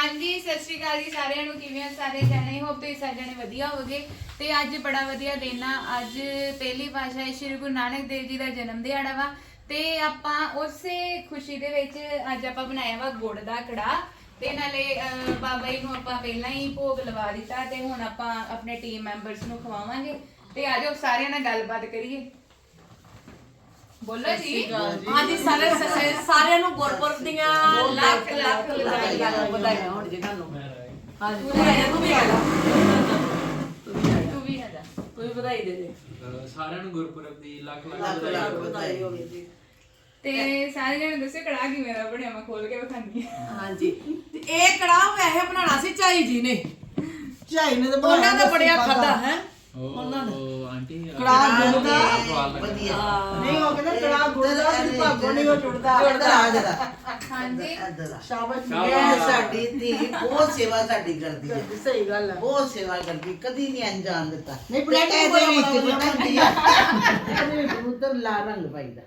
ਹਾਂਜੀ ਸਤਿ ਸ਼੍ਰੀ ਅਕਾਲ ਜੀ ਸਾਰਿਆਂ ਨੂੰ। ਕਿਵੇਂ ਹੋ ਸਾਰੇ? ਜਣੇ ਹੋਪ ਤੁਸੀਂ ਸਾਰੇ ਜਣੇ ਵਧੀਆ ਹੋਗੇ ਤੇ ਅੱਜ ਬੜਾ ਵਧੀਆ ਦਿਨ ਆ। ਅੱਜ ਪਹਿਲੀ ਪਾਤਸ਼ਾਹੀ ਸ੍ਰੀ ਗੁਰੂ ਨਾਨਕ ਦੇਵ ਜੀ ਦਾ ਜਨਮ ਦਿਹਾੜਾ ਵਾ। ਤੇ ਆਪਾਂ ਉਸੇ ਖੁਸ਼ੀ ਦੇ ਵਿੱਚ ਅੱਜ ਆਪਾਂ ਬਣਾਇਆ ਵਾ ਗੁੜ ਦਾ ਕੜਾ ਤੇ ਨਾਲੇ ਅਹ, ਬਾਬਾ ਜੀ ਨੂੰ ਆਪਾਂ ਪਹਿਲਾਂ ਹੀ ਭੋਗ ਲਵਾ ਦਿੱਤਾ ਤੇ ਹੁਣ ਆਪਾਂ ਆਪਣੇ ਟੀਮ ਮੈਂਬਰਸ ਨੂੰ ਖਵਾਵਾਂਗੇ। ਤੇ ਆਜੋ ਸਾਰਿਆਂ ਨਾਲ ਗੱਲਬਾਤ ਕਰੀਏ। ਬੋਲੋ ਜੀ ਹਾਂਜੀ ਸਾਰੇ ਸਾਰੇ- ਸਾਰਿਆਂ ਨੂੰ ਗੁਰਪੁਰਬ ਦੀਆਂ ਲੱਖ ਲੱਖ ਵਧਾਈਆਂ ਵਧਾਈਆਂ ਹੋਣ ਜੀ ਤੁਹਾਨੂੰ ਹਾਂਜੀ ਤੂੰ ਵੀ ਆ ਜਾ, ਤੂੰ ਵੀ ਆ ਜਾ ਤੂੰ ਵੀ ਆ ਜਾ ਤੂੰ ਵੀ ਵਧਾਈ ਦੇ ਦੇ ਸਾਰਿਆਂ ਨੂੰ ਗੁਰਪੁਰਬ ਦੀ ਲੱਖ ਲੱਖ ਲੱਖ ਵਧਾਈ ਲੱਖ ਹੋਵੇ। ਵਧਾਈ ਹੋਵੇ ਜੀ ਤੇ ਸਾਰੇ ਜਣੇ ਦੱਸਿਓ ਕੜਾ ਕਿਵੇਂ ਦਾ ਬਣਿਆ ਮੈਂ ਖੋਲ ਕੇ ਹਾਂ ਹਾਂਜੀ ਤੇ ਇਹ ਕੜਾਹ ਵੈਸੇ ਬਣਾਉਣਾ ਸੀ ਝਾਈ ਜੀ ਨੇ ਝਾਈ ਨੇ ਤਾਂ ਉਹਨਾਂ ਦਾ ਬੜਿਆ। ਖਾਦਾ ਹੈ ਉਹ ਉਹ ਆਂਟੀ ਕੜਾਹ ਗੁੜ ਦਾ ਵਧੀਆ। ਨਹੀਂ ਉਹ ਕਹਿੰਦਾ ਕੜਾ ਗੁੜ ਦਾ ਤੇ ਭਾਗੋ ਨਹੀਂ ਉਹ ਜੁੜਦਾ ਇੱਧਰ ਆ ਜਰਾ ਹਾਂਜੀ। ਸ਼ਾਬਾਸ਼। ਇਹ ਸਾਡੀ ਧੀ ਬਹੁਤ ਸੇਵਾ ਸਾਡੀ ਕਰਦੀ ਹੈ। ਸਹੀ ਗੱਲ ਹੈ ਬਹੁਤ ਸੇਵਾ ਕਰਦੀ ਕਦੀ ਨਹੀਂ ਅਣਜਾਣ ਦਿੱਤਾ। ਨਹੀਂ, ਪਲੇਟ ਇਹਦੇ ਵਿੱਚ ਬਣਾਉਂਦੀ ਆ? ਇਹਦੇ ਵਿੱਚ ਉਧਰ ਲਾਲ ਰੰਗ ਪਾਈਦਾ।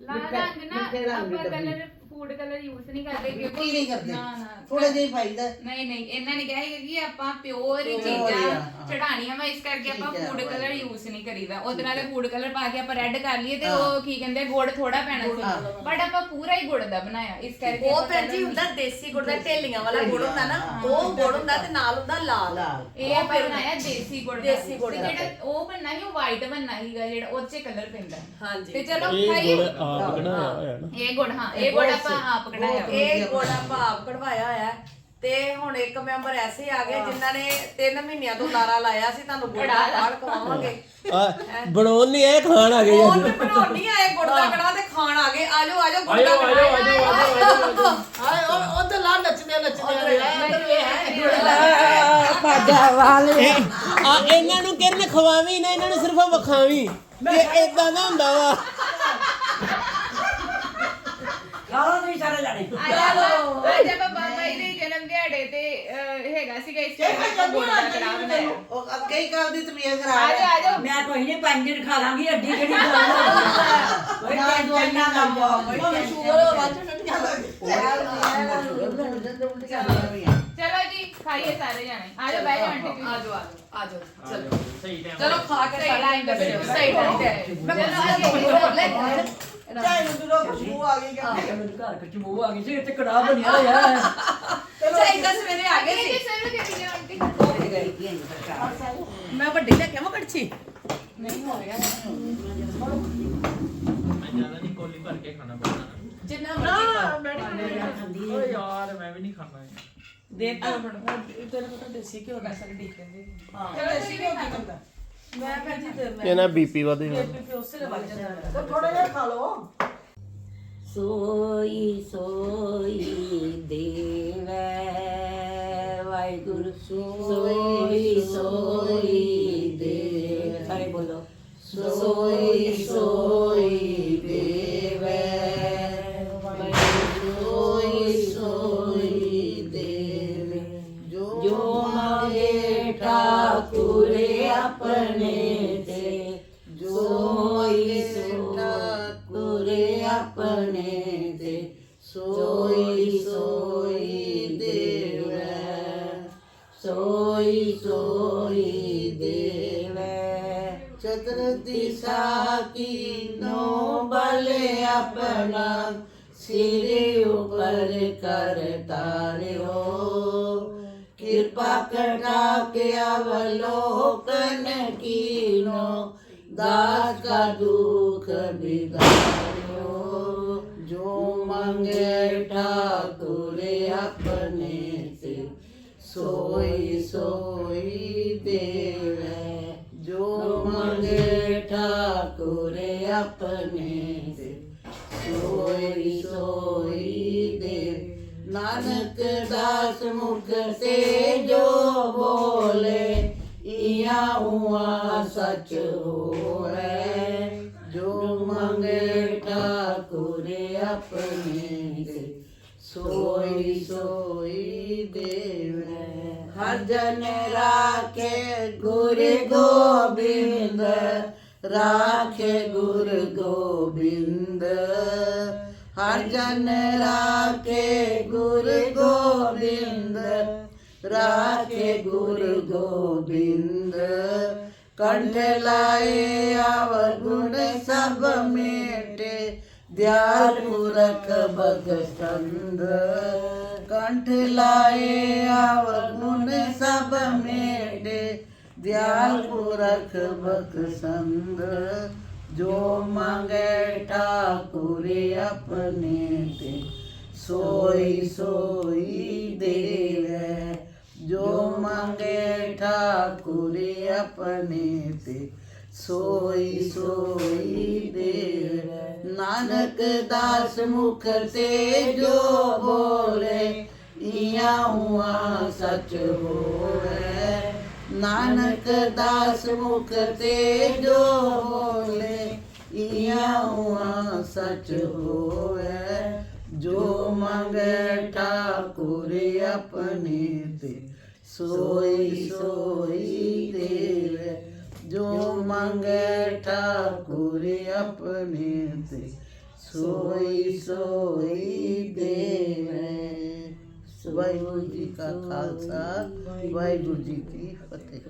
ਲਾਲ ਰੰਗ ਨਾ ਆਪਾਂ। ਕਲਰ ਫੂਡ ਕਲਰ ਯੂਜ਼ ਨਹੀਂ ਕਰਦੇ ਕੀ ਨਹੀਂ ਕਰਦੇ। ਨਾ ਨਾ ਥੋੜਾ ਜਿਹਾ ਹੀ ਪਾਈਦਾ ਨਹੀਂ ਨਹੀਂ ਇਹਨਾਂ ਨੇ ਕਿਹਾ ਹੈ ਕਿ ਆਪਾਂ ਪਿਓਰ ਹੀ Pure ਹੀ ਚੀਜ਼ਾਂ। ਚੜਾਣੀਆਂ ਵਾ ਇਸ ਕਰਕੇ ਆਪਾਂ ਠੀਕ ਹੈ, ਫੂਡ. ਕਲਰ ਯੂਜ਼ ਨਹੀਂ ਕਰੀਦਾ। ਉਹਦੇ ਨਾਲ ਫੂਡ ਕਲਰ ਪਾ ਕੇ ਆਪਾਂ ਰੈੱਡ ਕਰ ਲਈਏ ਤੇ ਉਹ ਕੀ ਕਹਿੰਦੇ ਗੁੜ ਥੋੜਾ ਪੈਣਾ ਸੀ। ਬਟ ਆਪਾਂ ਪੂਰਾ ਹੀ ਗੁੜ ਦਾ ਬਣਾਇਆ। ਇਸ ਕਰਕੇ ਉਹ ਆਪਾਂ ਭੈਣ ਜੀ colour ਹੁੰਦਾ ਦੇਸੀ ਗੁੜ ਦਾ ਢੇਲੀਆਂ ਵਾਲਾ ਗੁੜ ਹੁੰਦਾ ਨਾ। ਉਹ ਗੁੜ ਹੁੰਦਾ ਤੇ ਨਾਲ ਹੁੰਦਾ ਲਾਲ। ਲਾਲ। ਇਹ ਆਪਾਂ ਬਣਾਇਆ ਦੇਸੀ ਗੁੜ ਦਾ। ਦੇਸੀ ਗੁੜ ਤੇ ਦਾ। ਜਿਹੜਾ ਉਹ ਬਣਨਾ ਸੀ ਉਹ ਵਾਈਟ ਬਣਨਾ ਸੀਗਾ ਜਿਹੜਾ ਉਹ 'ਚ ਕਲਰ ਪੈਂਦਾ। ਹਾਂਜੀ। ਤੇ ਚਲੋ ਇਹ ਖਾਈਏ ਗੁੜ ਆਪ ਕਢਾਇਆ ਹੋਇਆ ਨਾ। ਇਹ ਗੁੜ ਹਾਂ ਇਹ ਗੁੜ ਆਪਾਂ ਆਪ ਕਢਾਇਆ ਵਾ। ਇਹ ਗੁੜ ਆਪਾਂ ਆਪ ਕਢਵਾਇਆ ਹੋਇਆ ਹੈ। ਤੇ ਹੁਣ ਇੱਕ ਮੈਂਬਰ ਐਸੇ ਆ ਗਏ ਜਿਨ੍ਹਾਂ ਨੇ 3 ਮਹੀਨਿਆਂ ਤੋਂ ਲਾਰਾ ਲਾਇਆ ਸੀ ਤੁਹਾਨੂੰ ਗੁੜ ਖਵਾਵਾਂਗੇ ਆ ਬਣਾਉਣ ਨਹੀਂ ਇਹ ਖਾਣ ਆ ਗਏ ਉਹ ਅੱਜ ਤੇ ਬਣਾਉਣੀ ਆਏ ਗੁੜ ਦਾ ਕੜਾ ਤੇ ਖਾਣ ਆ ਗਏ। ਆਜੋ ਆਜੋ ਗੁੜ ਆਜੋ ਦਾ ਆਜੋ ਕੜਾ ਆਜੋ ਆਜੋ ਆਜੋ। ਹਾਏ ਉਹ ਉਹ ਤਾਂ ਲਾ ਨੱਚਦੇ ਨੱਚਦੇ ਆ। ਇਹ ਆ ਇਹਨਾਂ ਨੂੰ ਕਿਰਨ ਖਵਾਵੀ ਨਾ ਇਹਨਾਂ ਨੂੰ ਸਿਰਫ ਵਿਖਾਵੀ। ਇਹ ਇਦਾਂ ਦਾ ਹੁੰਦਾ ਵਾ। ਆਇਆ ਲੋ। ਅੱਜ ਆਪਾਂ ਬਾਬਾ ਜੀ ਦੇ ਜਨਮ ਦਿਹਾੜੇ ਤੇ ਅਹ, ਹੈਗਾ ਸੀਗਾ ਇਸ ਕਰਕੇ ਗੁੜ ਦਾ ਕੜਾਹ ਬਣਾਇਆ ਉਹ ਅੱਗੇ ਹੀ ਕਰਦੀ ਤਬੀਅਤ ਆ ਜਾ ਆ ਮੈਂ ਕੋਈ ਨਹੀਂ ਪੰਜ ਦਿਨ ਖਾ ਲਾਂਗੀ ਅੱਡੀ ਕਿਹੜੀ ਗੱਲ ਕੋਈ ਨਾ ਦਵਾਈ ਨਾ ਟੈਨਸ਼ਨ ਨਾ ਕੋਈ ਲਓ। tension ਸ਼ੂਗਰ ਵੱਧ ਚੜਨ ਜਾਂਦਾ ਚਲੋ ਜੀ ਖਾਈਏ ਸਾਰੇ ਜਾਣੇ। ਆ ਜਾ ਬਹਿ ਜਾ ਆਂਟੀ ਜੀ। ਆਜੋ ਆਜੋ ਆਜੋ ਚਲੋ। ਸਹੀ ਟਾਈਮ ਚਲੋ ਖਾ ਕੇ ਸਹੀ ਸਾਰਾ ਟਾਈਮ ਦੱਸਿਓ ਸਹੀ ਟਾਈਮ ਤੇ ਚਲੋ ਆਜੋ ਹੋਰ ਲੈ। ਕੇ ਝਾਈ ਨੂੰ ਦੂਰੋਂ ਖੁਸ਼ਬੂ ਆ ਗਈ ਆਹ ਤੇ ਮੈਨੂੰ ਘਰ ਕਚੂ ਆ ਗਈ ਸੀ ਇੱਥੇ ਕੜਾ ਬਣਿਆ ਹੋਇਆ ਹੈ। ਚਾਹੀਦਾ ਸਵੇਰੇ ਆ ਗਏ ਜੀ ਸੀ ਸਰਵ ਕਰੀਏ ਆਂਟੀ ਮੈਂ ਵੱਡੀ ਲੈ ਕੇ ਆਵਾਂ ਕੜਛੀ? ਨਹੀਂ ਹੋ ਰਿਹਾ ਮੈਂ ਜ਼ਿਆਦਾ ਨਹੀਂ ਕੋਲੀ ਭਰ ਕੇ ਖਾਣਾ ਪੈਣਾ ਜਿੰਨਾ ਮਰਜ਼ੀ ਖਾ ਮੈਂ ਨਹੀਂ ਓਏ ਯਾਰ ਮੈਂ ਵੀ ਨਹੀਂ ਖਾਣਾ। ਦੇਖ ਤੇਰੇ ਕੋਲ ਤਾਂ ਦੇਸੀ ਘਿਓ ਦਾ ਸਰ ਢੀਕ ਕਹਿੰਦੇ ਹਾਂ। ਚਲੋ ਦੇਸੀ ਘਿਓ ਕੀ ਹੁੰਦਾ ਮੈਂ ਭੈਣ ਜੀ ਤੇ ਮੈਂ ਇਹਨਾਂ ਬੀਪੀ ਵਧੇ ਹੋਇਆ ਫਿਰ ਉਸੇ ਦੇ ਵੱਜ ਜਾਂਦਾ ਤਾਂ ਥੋੜਾ ਜਿਹਾ ਖਾ ਲਓ। ਸੋਈ ਸੋਈ ਦੇਵੈ ਵਾਹਿਗੁਰੂ। ਸੋਈ ਸੋਈ ਦੇਵੈ। ਸਾਰੇ ਬੋਲੋ। ਸੋਈ ਸੋਈ ਠਾਕੁਰ ਆਪਣੇ ਤੇ ਸੋਈ ਠਾਕੁਰ ਆਪਣੇ ਤੇ ਸੋਈ ਸੋਈ ਦੇਵੈ ਸੋਈ ਸੋਈ ਦੇਵੈ। ਚਤਰ ਦਿਸ਼ਾ ਕੀਨੋ ਬਲ ਆਪਣਾ ਸਿਰ ਉਪਰ ਕਰ ਤਾਰਿਓ। ਕਿਰਪਾ ਕਰਨਾ ਕੇ ਅਵਲੋਕਨ ਕੀਨੋ ਦਾਸ ਕਾ ਦੁਖ ਬਿਦਾਰਿਓ ਜੋ ਮੰਗੇ ਠਾਕੁਰ ਆਪਣੇ ਤੇ ਸੋਈ ਸੋਈ ਦੇਵੈ ਜੋ ਮੰਗੇ ਠਾਕੁਰ ਆਪਣੇ ਤੇ ਸੋਈ ਸੋਈ ਦੇ ਨਾਨਕ ਦਾਸ ਮੁਖ ਤੇ ਜੋ ਬੋਲੇ ਇਆ ਹੁਆ ਸਚ ਹੋਵੇ ਜੋ ਮੰਗੇ ਠਾਕੁਰ ਆਪਣੇ ਤੇ ਸੋਈ ਸੋਈ ਦੇਵੈ ਹਰ ਜਨ ਰਾਖੇ ਗੁਰ ਗੋਬਿੰਦ ਰਾਖੇ ਗੁਰ ਗੋਬਿੰਦ ਹਰ ਜਨ ਰਾਖੇ ਗੁਰ ਗੋਬਿੰਦ ਰਾਖੇ ਗੁਰ ਗੋਬਿੰਦ। ਕੰਠ ਲਾਏ ਆਵਗੁਣ ਸਭ ਮੇਟੇ। ਦਿਆਲ ਪੁਰਖ ਬਖਸ਼ੰਦ ਕੰਠ ਲਾਏ ਆਵਗੁਣ ਸਭ ਮੇਟੇ। ਦਿਆਲ ਪੁਰਖ ਬਖਸ਼ੰਦ ਜੋ ਮੰਗੇ ਠਾਕੁਰੇ ਆਪਣੇ ਤੇ, ਸੋਈ ਸੋਈ ਦੇਵੈ। ਜੋ ਮੰਗੇ ਠਾਕੁਰ ਆਪਣੇ ਤੇ, ਸੋਈ ਸੋਈ ਦੇਵੈ। ਨਾਨਕ ਦਾਸ ਮੁਖ ਤੇ ਜੋ ਬੋਲੇ ਇਆਂ ਹੁਆ ਸਚ ਹੋਵੇ। ਨਾਨਕ ਦਾਸ ਮੁਖ ਤੇ ਜੋ ਬੋਲੇ ਇਆਂ ਹੁਆ ਸਚ ਹੋਵੇ। ਜੋ ਮੰਗੇ ਠਾਕੁਰ ਆਪਣੇ ਤੇ ਸੋਈ ਸੋਈ ਦੇਵੇ, ਜੋ ਮੰਗੇ ਠਾਕੁਰ ਆਪਣੇ ਤੇ। ਸੋਈ ਸੋਈ ਦੇਵੇ। ਵਾਹਿਗੁਰੂ ਜੀ ਕਾ ਖਾਲਸਾ, ਵਾਹਿਗੁਰੂ ਜੀ ਕੀ ਫਤਿਹ।